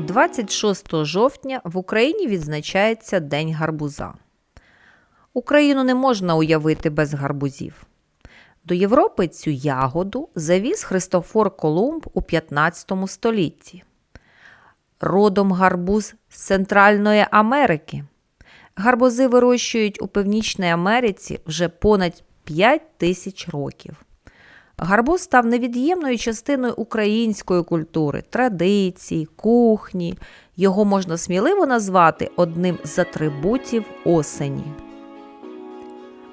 26 жовтня в Україні відзначається День гарбуза. Україну не можна уявити без гарбузів. До Європи цю ягоду завіз Христофор Колумб у 15 столітті. Родом гарбуз з Центральної Америки. Гарбузи вирощують у Північній Америці вже понад 5 тисяч років. Гарбуз став невід'ємною частиною української культури, традицій, кухні. Його можна сміливо назвати одним з атрибутів осені.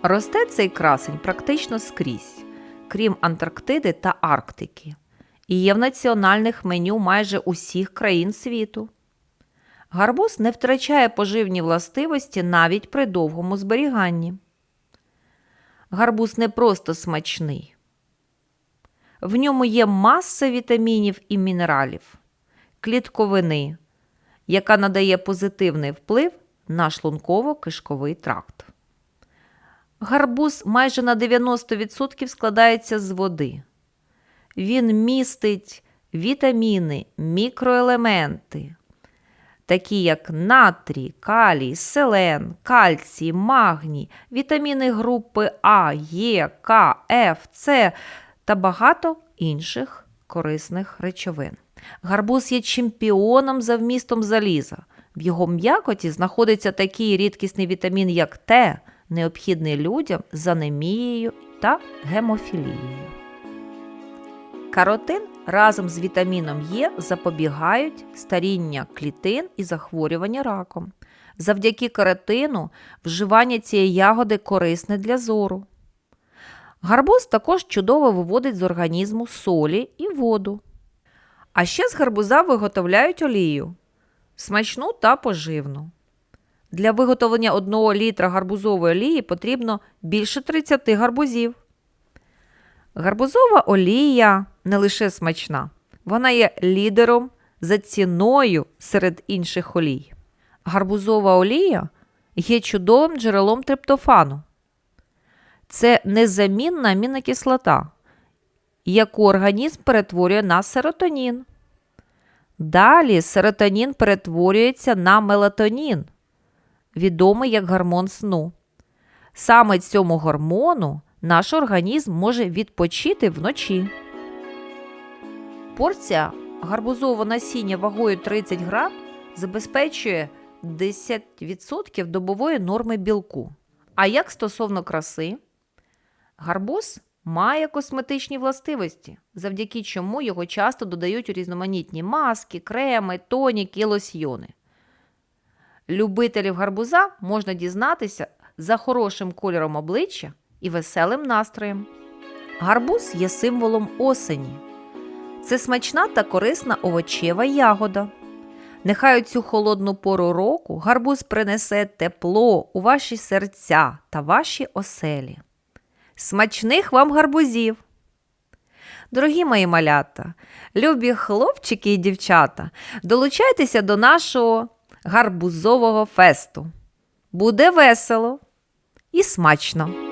Росте цей красень практично скрізь, крім Антарктиди та Арктики, і є в національних меню майже усіх країн світу. Гарбуз не втрачає поживні властивості навіть при довгому зберіганні. Гарбуз не просто смачний. В ньому є маса вітамінів і мінералів, клітковини, яка надає позитивний вплив на шлунково-кишковий тракт. Гарбуз майже на 90% складається з води. Він містить вітаміни, мікроелементи, такі як натрій, калій, селен, кальцій, магній, вітаміни групи А, Е, К, Ф, С та багато інших корисних речовин. Гарбуз є чемпіоном за вмістом заліза. В його м'якоті знаходиться такий рідкісний вітамін, як Т, необхідний людям з анемією та гемофілією. Каротин разом з вітаміном Е запобігають старіння клітин і захворювання раком. Завдяки каротину вживання цієї ягоди корисне для зору. Гарбуз також чудово виводить з організму солі і воду. А ще з гарбуза виготовляють олію смачну та поживну. Для виготовлення 1 літра гарбузової олії потрібно більше 30 гарбузів. Гарбузова олія не лише смачна, вона є лідером за ціною серед інших олій. Гарбузова олія є чудовим джерелом триптофану. Це незамінна амінокислота, яку організм перетворює на серотонін. Далі серотонін перетворюється на мелатонін, відомий як гормон сну. Саме цьому гормону наш організм може відпочити вночі. Порція гарбузового насіння вагою 30 грам забезпечує 10% добової норми білку. А як стосовно краси, гарбуз має косметичні властивості, завдяки чому його часто додають у різноманітні маски, креми, тоніки лосьйони. Любителів гарбуза можна дізнатися за хорошим кольором обличчя і веселим настроєм. Гарбуз є символом осені. Це смачна та корисна овочева ягода. Нехай у цю холодну пору року гарбуз принесе тепло у ваші серця та ваші оселі. Смачних вам гарбузів! Дорогі мої малята, любі хлопчики і дівчата, долучайтеся до нашого гарбузового фесту. Буде весело і смачно!